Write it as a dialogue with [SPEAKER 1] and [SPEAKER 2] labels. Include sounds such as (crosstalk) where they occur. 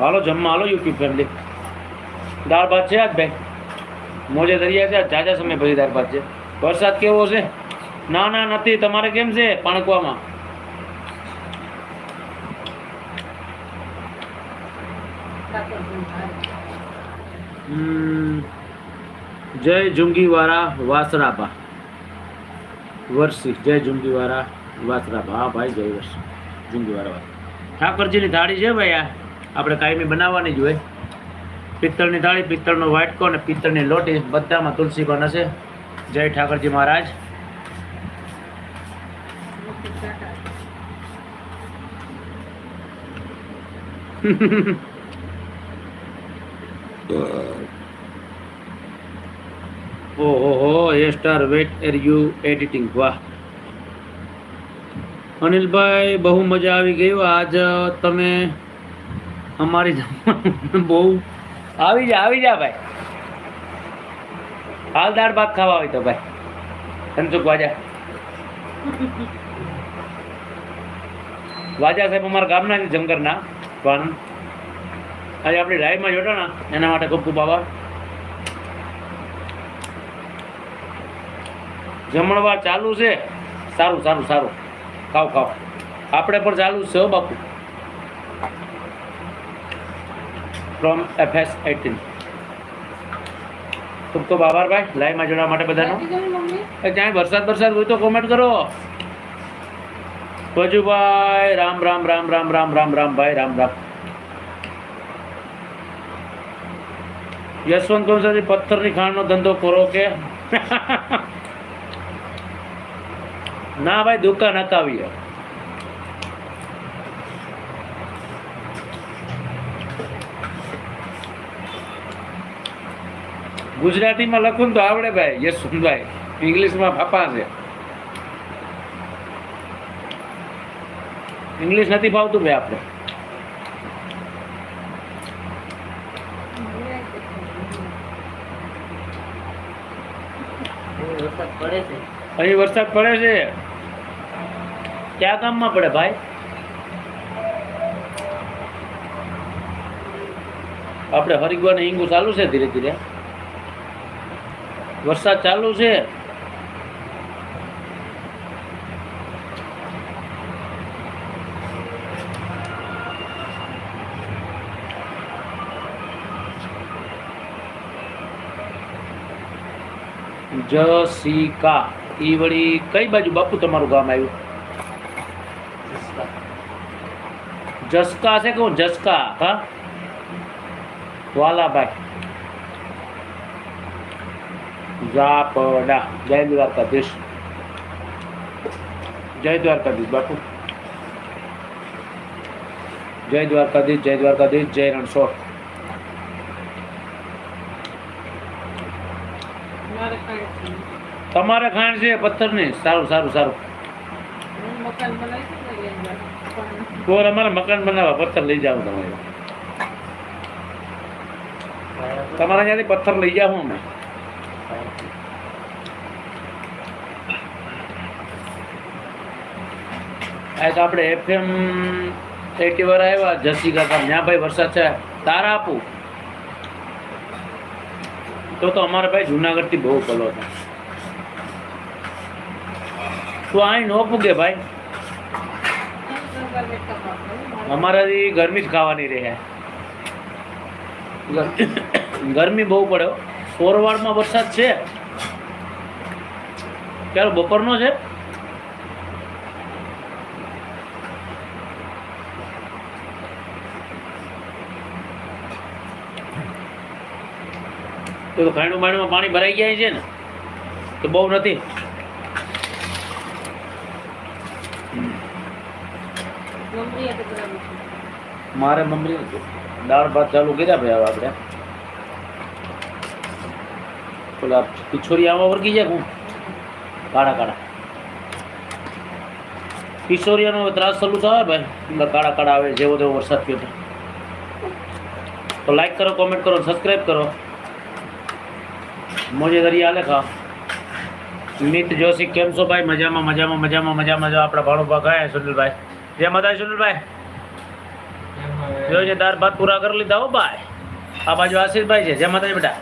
[SPEAKER 1] હાલો, જમવા હાલો YouTube family દાળ ભાત છે આજ ભાઈ. મોજે દરિયા છે જાજા સમય પછી દાળ ભાત છે. વરસાદ કેવો છે? ના ના, નથી. તમારે કેમ છે? પાણકવામાં. જય જુંગીવાળા વાસરાપા વર્ષી જય જુંગીવાળા વાસરાપા હા, ભાઈ, જય વર્ષી જુંગીવાળા વાસરા ઠાકરજીની થાળી છે ભાઈ આ? આપણે કાયમી બનાવવાની જ હોય. પિત્તળની થાળી, પિત્તળનો વાટકો અને પિત્તળની લોટી બધામાં તુલસી પણ હશે. જય ઠાકરજી મહારાજ. (laughs) ઓહો એ star wait are you editing. વાહ. અનિલભાઈ, બહુ મજા આવી ગઈ આજ તમે અમારી બહુ આવી જા આવી જા ભાઈ. હાલ દાળ ભાત ખાવા હોય તો ભાઈ. ધનસુખ વાજા? વાજા સાહેબ અમારા ગામના જંગરના, પણ આજે આપણી લાઈવમાં ને, એના માટે ખૂબ ખૂબ આભાર. જમણવાર ચાલુ છે. સારું સારું સારું. ખાવ ખાવ આપણે પણ ચાલુ છે બાપુ. ફ્રોમ એફએસ એટીન ખૂબ ખૂબ આભાર ભાઈ લાઈવમાં જોડવા માટે બધાનો. ક્યાંય વરસાદ વરસાદ હોય તો કોમેન્ટ કરો. ભજુભાઈ રામ રામ રામ રામ રામ રામ રામ ભાઈ રામ રામ. યશવંત ગોસાજી પથ્થરની ખાણનો ધંધો કરો કે? (laughs) ના ભાઈ દુકાન હકાવીએ ગુજરાતીમાં લખું તો આવડે ભાઈ યશવંતભાઈ ઇંગ્લિશમાં ફાપા છે. ઇંગ્લિશ નથી ફાવતું ભાઈ આપણે. અહીં વરસાદ પડે છે. ક્યાં ગામમાં પડે ભાઈ? આપણે હરિદ્વાર ને હિંગુ ચાલુ છે ધીરે ધીરે. વરસાદ ચાલુ છે. જસિકા ઈ વળી કઈ બાજુ? બાપુ, તમારું ગામ આવ્યું? જસકા. છે કહું જસકા? હા? વાલાભાઈ. ઝાપડા જય દ્વારકાધીશ જય દ્વારકાધીશ બાપુ જય દ્વારકાધીશ જય દ્વારકાધીશ જય રણછોડ તમારે ખાણ છે પથ્થર નહીં સારું સારું. સારું કોર અમારે મકાન બનાવવા પથ્થર લઈ જાવ તમારે. તમારા ત્યાંથી પથ્થર લઈ જાવ અમે. તો આપણે એફએમ એટી વાર આવ્યા, જસી કાકા ત્યાં વરસાદ છે. તારા આપું? તો તો અમારા ભાઈ જુનાગઢથી બહુ કલો હતો તું અહીં ન પૂગે ભાઈ. અમારાથી ગરમી જ ખાવાની રહે. ગરમી બહુ પડે હો. સોરવાડમાં વરસાદ છે. ક્યારે બપોરનો છે? તો તો ખાણું બાણુંમાં પાણી ભરાઈ જાય છે ને, તો બહુ નથી. મારે મમરી દાળ ભાત ચાલુ કર્યા ભાઈ આપણે. પેલા પિછોરી આમાં વર્ગી જાય હું? કાળા કાળા. કિશોરિયાનો ત્રાસ ચાલુ થાય ભાઈ. કાળા કાળા આવે, જેવો તેવો વરસાદ થયો. તો. લાઈક કરો કોમેન્ટ કરો સબસ્ક્રાઈબ કરો. મોજે દરિયા લેખા મિત જોશી કેમ છો ભાઈ? મજામાં મજામાં મજામાં મજામાં જો આપણા ભાણુભા ગયા સુનિલભાઈ. જય માતા સુનિલભાઈ? જો છે દાળ ભાત પૂરા કરી લીધા હો ભાઈ. આ બાજુ આશીષભાઈ છે. જય માતાજી. બેટા